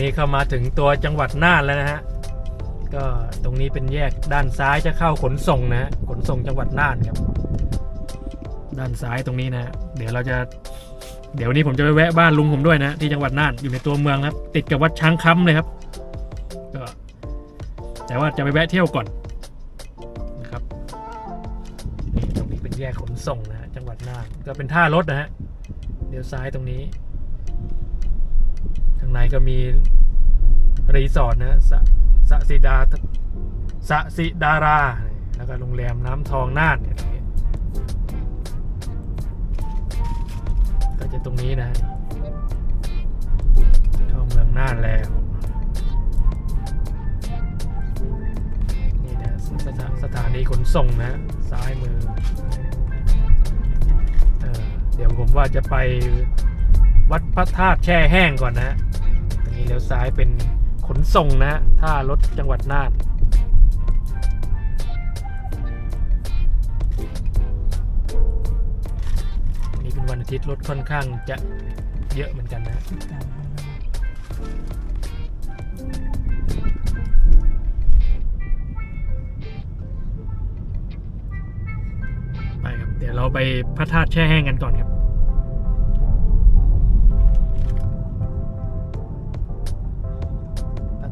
นี้เข้ามาถึงตัวจังหวัดน่านแล้วนะฮะ ก็ตรงนี้เป็นแยกด้านซ้ายจะเข้าขนส่งนะฮะขนส่งจังหวัดน่านครับ ด้านซ้ายตรงนี้นะฮะเดี๋ยวเราจะ เดี๋ยวนี้ผมจะไปแวะบ้านลุงผมด้วยนะ ที่จังหวัดน่านอยู่ในตัวเมืองครับ ติดกับวัดช้างค้ำเลยครับ ก็แต่ว่าจะไปแวะเที่ยวก่อนนะครับนี่ตรงนี้เป็นแยกขนส่งนะฮะจังหวัดน่านก็เป็นท่ารถนะฮะเดี๋ยวซ้ายตรงนี้างในก็มีรีสอร์ทนะสสะสิดาสะสิดารา แล้วก็โรงแรมน้ำทองน่านเนี่ยก็จะตรงนี้นะเข้าเมืองน่านแล้ว นี่นะสสถานสถานีขนส่งนะ ซ้ายมือเออเดี๋ยวผมว่าจะไปวัดพระธาตุแช่แห้งก่อนนะ นี้เลี้ยวซ้ายเป็นขนส่งนะท่ารถจังหวัดน่านนนี้เป็นวันอาทิตย์รถค่อนข้างจะเยอะเหมือนกันนะไปครับ เดี๋ยวเราไปพระธาตุแช่แห้งกันก่อนครับ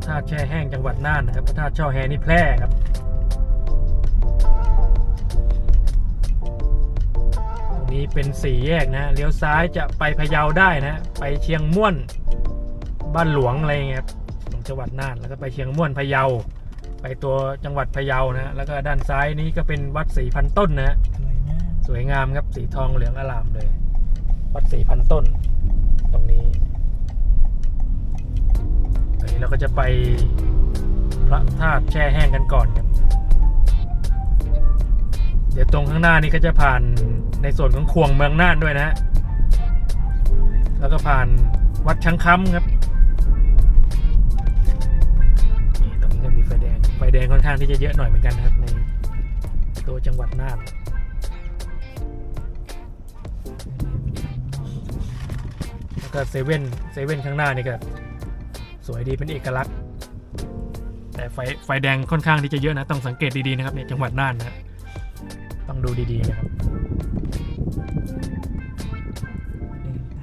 ธาตุแช่แห้งจังหวัดน่านนะครับพระธาตุช่อแฮนี่แพร่ครับตรงนี้เป็นสี่แยกนะเลี้ยวซ้ายจะไปพะเยาได้นะไปเชียงม่วนบ้านหลวงอะไรเงี้ยครับของจังหวัดน่านแล้วก็ไปเชียงม่วนพะเยา ไปตัวจังหวัดพะเยานะแล้วก็ด้านซ้ายนี้ก็เป็นวัดสีพันต้นนะสวยงามครับสีทองเหลืองอลามเลย วัดสีพันต้น ตรงนี้ตอ นี้เราก็จะไปพระธาตุแช่แห้งกันก่อนครับ เดี๋ยวตรงข้างหน้านี้ก็จะผ่านในส่วนของควงเมืองน่านด้วยนะฮะ แล้วก็ผ่านวัดช้างคำครับนี่ตรงนี้ก็มีไฟแดง ไฟแดงค่อนข้างที่จะเยอะหน่อยเหมือนกันนะครับ ในตัวจังหวัดน่านแล้วก็เซเว่นเซเว่นข้างหน้านี่ก็ สวยดีเป็นเอกลักษณ์ แต่ไฟไฟแดงค่อนข้างที่จะเยอะนะ ต้องสังเกตดีๆนะครับเนี่ยจังหวัดน่านนะต้องดูดีๆนะครับ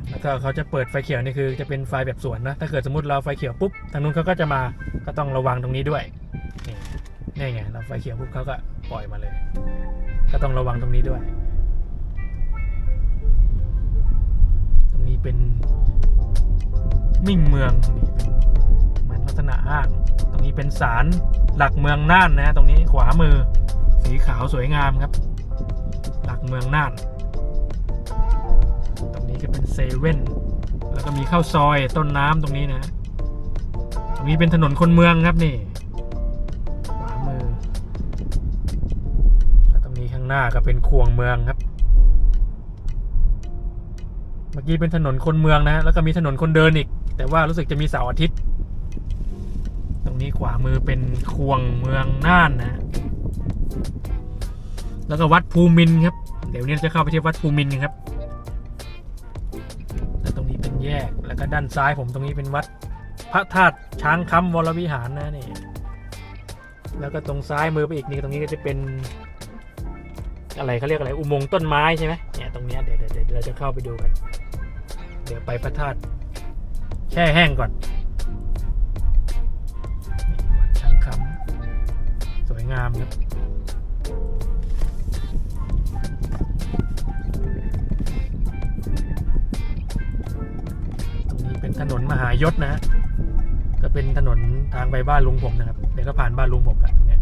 แล้วก็เขาจะเปิดไฟเขียวนี่คือจะเป็นไฟแบบสวนนะ ถ้าเกิดสมมติเราไฟเขียวปุ๊บทางนู้นเขาก็จะมาก็ต้องระวังตรงนี้ด้วยนี่ไงเราไฟเขียวปุ๊บเขาก็ปล่อยมาเลย ก็ต้องระวังตรงนี้ด้วย ตรงนี้เป็นมิ่งเมืองนี่เป็น ษณะห้าง ตรงนี้เป็นศาลหลักเมืองน่านนะตรงนี้ขวามือสีขาวสวยงามครับ หลักเมืองน่าน ตรงนี้ก็เป็นเซเว่นแล้วก็มีข้าวซอยต้นน้ำตรงนี้นะ ตรงนี้เป็นถนนคนเมืองครับนี่ขวามือแล้วตรงนี้ข้างหน้าก็เป็นควงเมืองครับ เมื่อกี้เป็นถนนคนเมืองนะ แล้วก็มีถนนคนเดินอีก แต่ว่ารู้สึกจะมีเสาร์อาทิตย์ วามือเป็นควงเมืองน่านนะ แล้วก็วัดภูมินครับ เดี๋ยวนี้จะเข้าไปที่วัดภูมินกันครับ แล้วตรงนี้เป็นแยก แล้วก็ด้านซ้ายผมตรงนี้เป็นวัดพระธาตุช้างคำวรวิหารนะนี่ แล้วก็ตรงซ้ายมือไปอีกนี่ตรงนี้ก็จะเป็นอะไรเขาเรียกอะไรอุโมงค์ต้นไม้ใช่ไหมเนี่ยตรงเนี้ยเดี๋ยวเดี๋ยวเดี๋ยวเราจะเข้าไปดูกัน เดี๋ยวไปพระธาตุแช่แห้งก่อน วยงามครับตรงนี้เป็นถนนมหายศนะฮะก็เป็นถนนทางไปบ้านลุงผมนะครับเดี๋ยวก็ผ่านบ้านลุงผมกันตรงนี้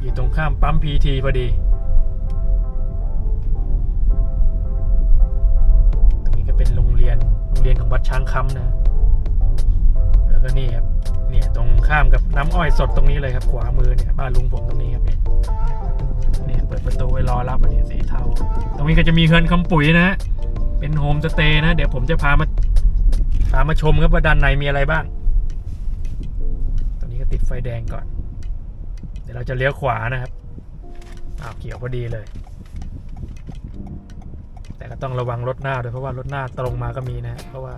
อยู่ตรงข้ามปั๊มพีทีพอดีตรงนี้ก็เป็นโรงเรียนโรงเรียนของวัดช้างคำนะแล้วก็นี่ครับ ตรงข้ามกับน้ำอ้อยสดตรงนี้เลยครับ ขวามือเนี่ยบ้านลุงผมตรงนี้ครับเนี่ยเนี่ยเปิดประตูไว้รอรับอันนี้สีเทา ตรงนี้ก็จะมีเฮือนคำปุ๋ยนะเป็นโฮมสเตย์นะ เดี๋ยวผมจะพามาพามาชมครับว่าด้านในมีอะไรบ้าง ตรงนี้ก็ติดไฟแดงก่อน เดี๋ยวเราจะเลี้ยวขวานะครับอ้าวเขียวพอดีเลย แต่ก็ต้องระวังรถหน้าด้วยเพราะว่ารถหน้าตรงมาก็มีนะ เพราะว่า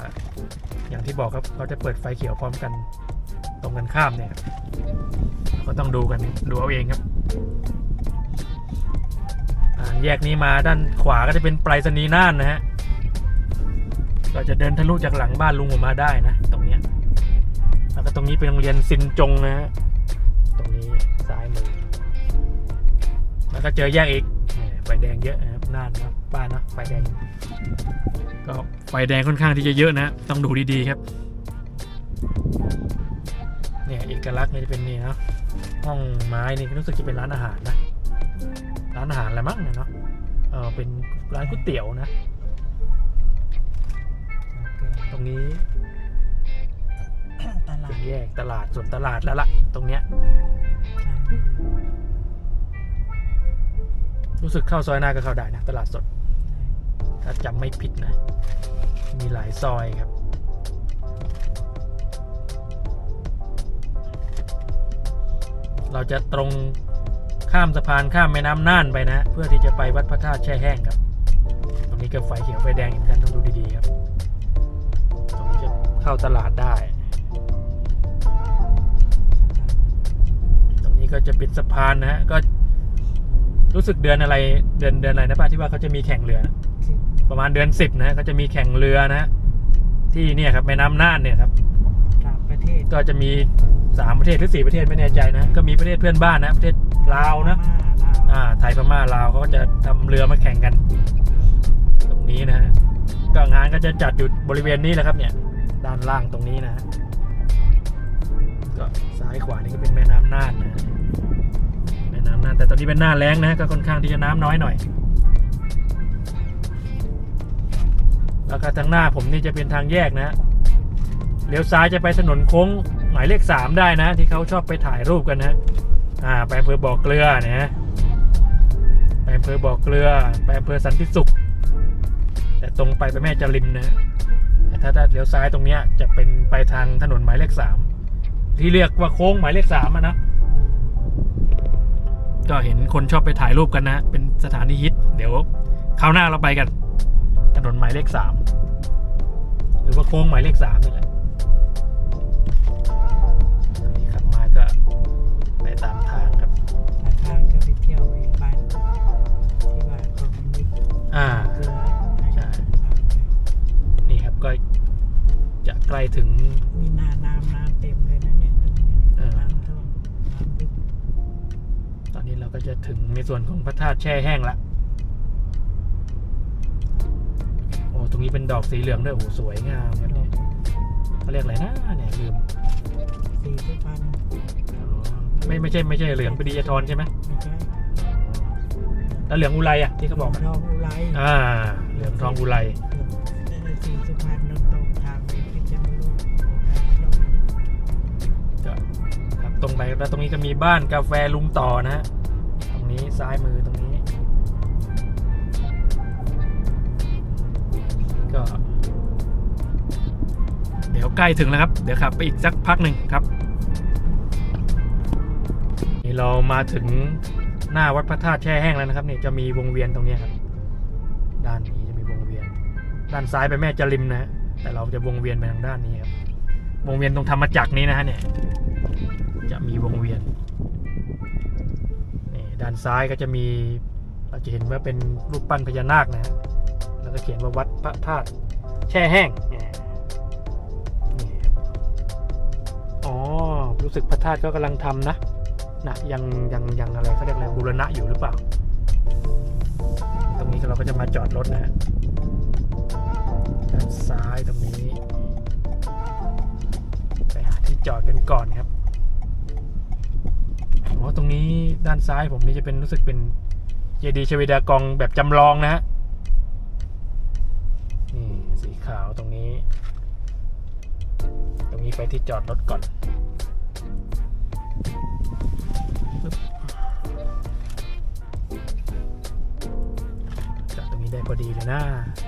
อย่างที่บอกครับเขาจะเปิดไฟเขียวพร้อมกัน ตรงกันข้ามเนี่ยก็ต้องดูกันดูเอาเองครับแยกนี้มาด้านขวาก็จะเป็นไปรษณีย์น่านนะฮะก็จะเดินทะลุจากหลังบ้านลุงออกมาได้นะ ตรงเนี้ยแล้วก็ตรงนี้เป็นโรงเรียนซินจงนะฮะตรงนี้ซ้ายมือ แล้วก็เจอแยกอีกไฟแดงเยอะนะครับน่านนะบ้านนะไฟแดง ก็ไฟแดงค่อนข้างที่จะเยอะนะต้องดูดีๆครับ เนี่ยเอกลักษณ์เนี่ยจะเป็นนี่เนาะห้องไม้นี่รู้สึกจะเป็นร้านอาหารนะ ร้านอาหารอะไรมั้งเนี่ยเนาะเออเป็นร้านก๋วยเตี๋ยวนะตรงนี้ตลาเป็ดนแยกตลาดส่วนตลาดแล้วล่ะ ตรงเนี้ยรู้สึกเข้าซอยหน้าก็เข้าได้นะ ตลาดสด ถ้าจำไม่ผิดนะ มีหลายซอยครับ เราจะตรงข้ามสะพานข้ามแม่น้ำน่านไปนะ เพื่อที่จะไปวัดพระธาตุแช่แห้งครับ ตรงนี้ก็ไฟเขียวไฟแดงเหมือนกันต้องดูดีๆครับ ตรงนี้จะเข้าตลาดได้ ตรงนี้ก็จะเป็นสะพานนะฮะก็รู้สึกเดือนอะไรเดือนเดือนอะไรนะป้าที่ว่าเขาจะมีแข่งเรือนะประมาณเดือนสิบนะก็จะมีแข่งเรือนะ ที่เนี่ยครับแม่น้ำน่านเนี่ยครับต่างประเทศก็จะมี สามประเทศหรือสี่ประเทศไม่แน่ใจนะ ก็มีประเทศเพื่อนบ้านนะประเทศลาวนะมาลาวอ่าไทยพม่าลาวเขาก็จะทำเรือมาแข่งกัน ตรงนี้นะฮะก็งานก็จะจัดอยู่บริเวณนี้แหละครับเนี่ย ด้านล่างตรงนี้นะฮะก็ซ้ายขวานี่ก็เป็นแม่น้ำน่านนะแม่น้ำน่านแต่ตอนนี้เป็นหน้าแล้งนะก็ค่อนข้างที่จะน้ำน้อยหน่อย แล้วก็ทางหน้าผมนี่จะเป็นทางแยกนะฮะเลี้ยวซ้ายจะไปถนนโค้ง หมายเลขสามได้นะ ที่เขาชอบไปถ่ายรูปกันนะอ่าไปอำเภอบ่อเกลือเนี่ยนะไปอำเภอบ่อเกลือไปอำเภอสันติสุข แต่ตรงไปไปแม่จริมนะแต่ถ้าถ้าเลี้ยวซ้ายตรงเนี้ยจะเป็นไปทางถนนหมายเลขสามที่เรียกว่าโค้งหมายเลขสามอะนะก็เห็นคนชอบไปถ่ายรูปกันนะ เป็นสถานที่ฮิต เดี๋ยวคราวหน้าเราไปกัน ถนนหมายเลขสามหรือว่าโค้งหมายเลขสามนี่แหละ ใกล้ถึงมีหน้าน้ำน้ำเต็มเลยนะเนี่ยตรงเนี้ยเออน้ำท่วมน้ำลึกตอนนี้เราก็จะถึงในส่วนของพระธาตุแช่แห้งละโอ้ตรงนี้เป็นดอกสีเหลืองด้วยโอ้โหสวยงามครับเนี่ยเขาเรียกอะไรนะเนี่ยลืมสี่สิบพันอ๋อไม่ไม่ใช่ไม่ใช่เหลืองปรียทรใช่ไหมไม่ใช่แล้วเหลืองอุไรอะที่เขาบอกทองอุไรอ่า เหลืองทองอุไรสี่สิบพันนนตรงทางไป ตรงไปแล้วตรงนี้ก็มีบ้านกาแฟลุงต่อนะฮะตรงนี้ซ้ายมือตรงนี้ ก็ เดี๋ยวใกล้ถึงแล้วครับ เดี๋ยวขับไปอีกสักพักหนึ่งครับ นี่เรามาถึงหน้าวัดพระธาตุแช่แห้งแล้วนะครับนี่จะมีวงเวียนตรงนี้ครับ ด้านนี้จะมีวงเวียน ด้านซ้ายไปแม่จริมนะฮะแต่เราจะวงเวียนไปทางด้านนี้ครับวงเวียนตรงธรรมจักรนี้นะฮะเนี่ย จะมีวงเวียนนี่ด้านซ้ายก็จะมีเราจะเห็นว่าเป็นรูปปั้นพญานาคนะฮะแล้วก็เขียนว่าวัดพระธาตุแช่แห้งอ๋อรู้สึกพระธาตุก็กำลังทำนะนะยังยังยังอะไรเขาเรียกอะไรบูรณะอยู่หรือเปล่า ตรงนี้เราก็จะมาจอดรถนะฮะด้านซ้ายตรงนี้ ไปหาที่จอดกันก่อนครับ อ๋อตรงนี้ด้านซ้ายผมนี่จะเป็นรู้สึกเป็นเจดีชเวดากองแบบจำลองนะฮะนี่สีขาวตรงนี้ ตรงนี้ไปที่จอดรถก่อนจอดตรงนี้ได้พอดีเลยนะ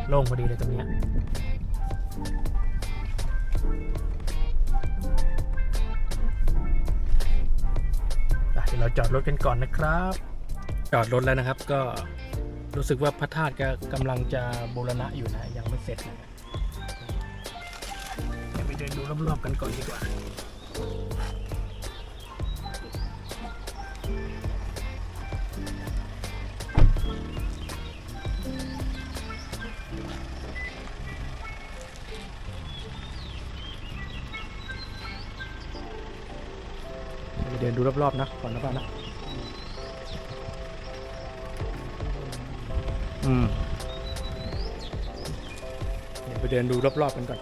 โล่งพอดีเลยตรงเนี้ย เดี๋ยวเราจอดรถกันก่อนนะครับ จอดรถแล้วนะครับ ก็รู้สึกว่าพระธาตุก็กำลังจะบูรณะอยู่นะ ยังไม่เสร็จนะเดี๋ยวไปเดินดูรอบๆกันก่อนดีกว่า เดินดูรอบๆนะก่อนนะป้านะอืมเดี๋ยวไปเดินดูรอบๆกันก่อน